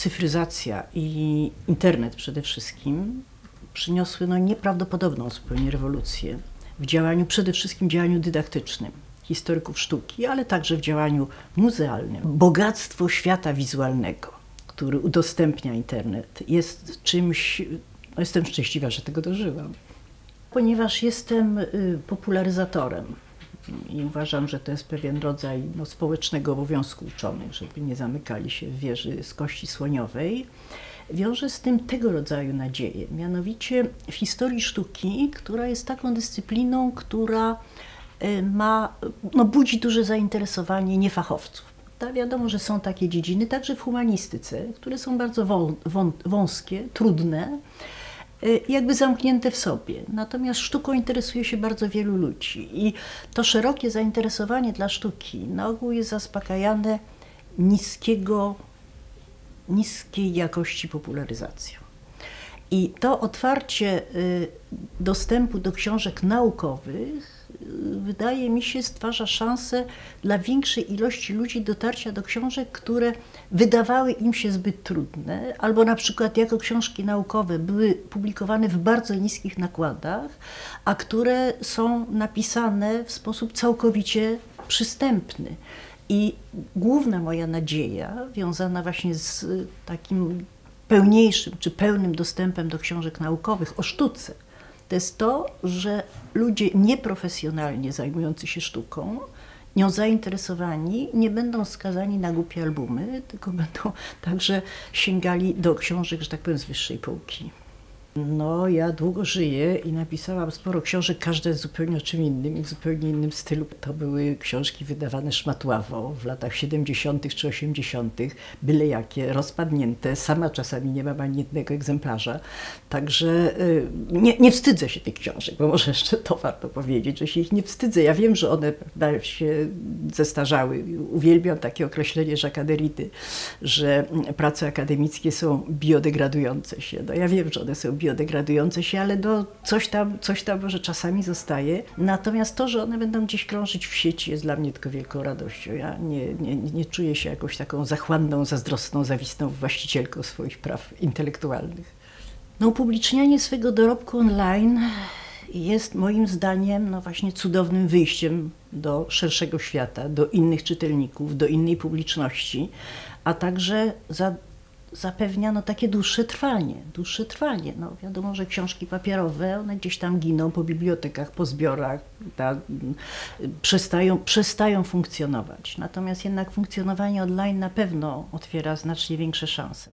Cyfryzacja i internet przede wszystkim przyniosły no, nieprawdopodobną zupełnie rewolucję w działaniu, przede wszystkim działaniu dydaktycznym historyków sztuki, ale także w działaniu muzealnym. Bogactwo świata wizualnego, który udostępnia internet, jest czymś, no jestem szczęśliwa, że tego dożyłam, ponieważ jestem y, popularyzatorem i uważam, że to jest pewien rodzaj no, społecznego obowiązku uczonych, żeby nie zamykali się w wieży z kości słoniowej. Wiąże z tym tego rodzaju nadzieję, mianowicie w historii sztuki, która jest taką dyscypliną, która y, ma, no, budzi duże zainteresowanie niefachowców. Ta wiadomo, że są takie dziedziny, także w humanistyce, które są bardzo wą, wą, wąskie, trudne, jakby zamknięte w sobie. Natomiast sztuką interesuje się bardzo wielu ludzi i to szerokie zainteresowanie dla sztuki na ogół jest zaspokajane niskiego, niskiej jakości popularyzacją. I to otwarcie y, dostępu do książek naukowych y, wydaje mi się stwarza szansę dla większej ilości ludzi dotarcia do książek, które wydawały im się zbyt trudne, albo na przykład jako książki naukowe były publikowane w bardzo niskich nakładach, a które są napisane w sposób całkowicie przystępny. I główna moja nadzieja, wiązana właśnie z takim pełniejszym czy pełnym dostępem do książek naukowych o sztuce, to jest to, że ludzie nieprofesjonalnie zajmujący się sztuką, nią zainteresowani, nie będą skazani na głupie albumy, tylko będą także sięgali do książek, że tak powiem, z wyższej półki. No, ja długo żyję i napisałam sporo książek, każde zupełnie o czym innym i w zupełnie innym stylu. To były książki wydawane szmatławo w latach 70. czy 80., byle jakie, rozpadnięte. Sama czasami nie mam ani jednego egzemplarza. Także y, nie, nie wstydzę się tych książek, bo może jeszcze to warto powiedzieć, że się ich nie wstydzę. Ja wiem, że one się zestarzały. Uwielbiam takie określenie Jacques'a że prace akademickie są biodegradujące się. No ja wiem, że one są biodegradujące się, ale do coś tam, coś tam może czasami zostaje. Natomiast to, że one będą gdzieś krążyć w sieci jest dla mnie tylko wielką radością. Ja nie, nie, nie czuję się jakąś taką zachłanną, zazdrosną, zawistną właścicielką swoich praw intelektualnych. No, upublicznianie swego dorobku online jest moim zdaniem no właśnie cudownym wyjściem do szerszego świata, do innych czytelników, do innej publiczności, a także za zapewnia no, takie dłuższe trwanie, dłuższe trwanie. No, wiadomo, że książki papierowe, one gdzieś tam giną po bibliotekach, po zbiorach, ta, przestają, przestają funkcjonować. Natomiast jednak funkcjonowanie online na pewno otwiera znacznie większe szanse.